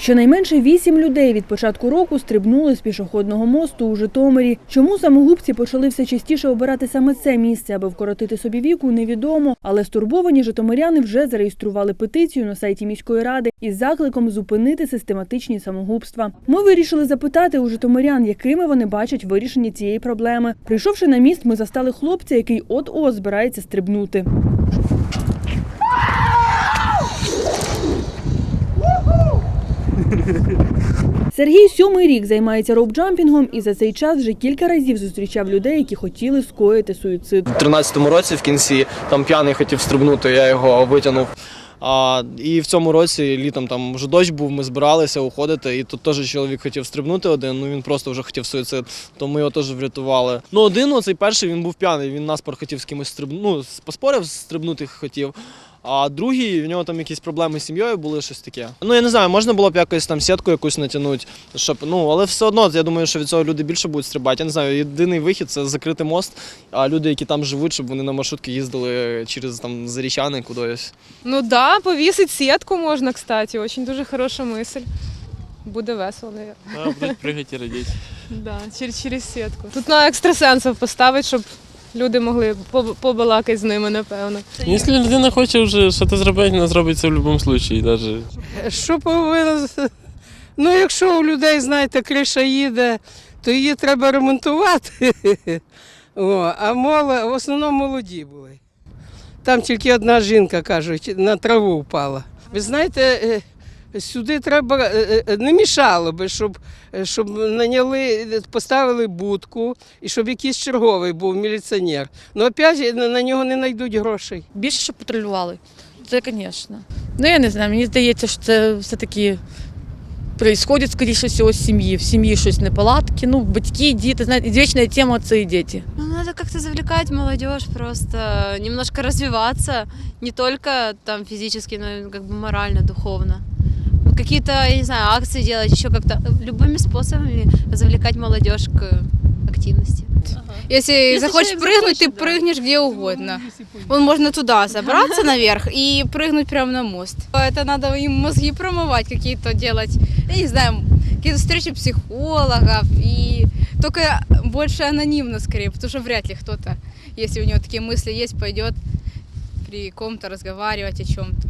Щонайменше вісім людей від початку року стрибнули з пішохідного мосту у Житомирі. Чому самогубці почали все частіше обирати саме це місце, аби вкоротити собі віку, невідомо. Але стурбовані житомиряни вже зареєстрували петицію на сайті міської ради із закликом зупинити систематичні самогубства. Ми вирішили запитати у житомирян, якими вони бачать вирішення цієї проблеми. Прийшовши на міст, ми застали хлопця, який от-от збирається стрибнути. Сергій сьомий рік займається роупджампінгом і за цей час вже кілька разів зустрічав людей, які хотіли скоїти суїцид. У 13-му році в кінці там п'яний хотів стрибнути, я його витягнув. А, і в цьому році літом там вже дощ був, ми збиралися уходити, і тут теж чоловік хотів стрибнути один, ну він просто вже хотів суїцид, то ми його теж врятували. Ну, один, оцей перший, він був п'яний, він наспор хотів з кимось стрибнути, ну, поспорив, стрибнути хотів. А другий, в нього там якісь проблеми з сім'єю були, щось таке. Ну я не знаю, можна було б якось там сітку якусь натягнути, щоб ну, але все одно я думаю, що від цього люди більше будуть стрибати. Я не знаю, єдиний вихід це закрити мост, а люди, які там живуть, щоб вони на маршрутки їздили через там Зарічани кудись. Ну да, повісить сітку можна, кстати. Очень дуже хороша мисль. Буде весело, наверное. Да, будуть пригати і радіти. Да, через, через сітку. Тут на екстрасенсів поставити, щоб люди могли побалакати з ними, напевно. Якщо людина хоче вже щось зробити, вона зробить це в будь-якому випадку. Що повинно. Ну, якщо у людей, знаєте, криша їде, то її треба ремонтувати. О, а моло, в основному молоді були. Там тільки одна жінка, кажуть, на траву впала. Ви знаєте, е, сюди треба е, е, не мішало би, щоб, е, щоб наняли, поставили будку і щоб якийсь черговий був міліціонер. Ну, опять на на нього не знайдуть грошей. Більше, щоб патрулювали. Це, звісно. Ну, я не знаю, мені здається, що це все-таки происходит, скоріше всього, з сім'ї. В сім'ї щось неполадки. Ну, батьки, діти, знаєте, вічна тема це і діти. Ну, надо как-то завлекать молодежь, просто немножко развиваться, не только там физически, но и как бы морально, духовно Ну, Какие-то, я не знаю, акции делать, еще как-то любыми способами завлекать молодежь к активности. Если, Если захочешь человек прыгнуть, захочет, ты да. прыгнешь где угодно. Вон можно туда забраться наверх и прыгнуть прямо на мост. Это надо им мозги промывать, какие-то делать, я не знаю, какие-то встречи психологов. И только больше анонимно скорее, потому что вряд ли кто-то, если у него такие мысли есть, пойдет при ком-то разговаривать о чем-то.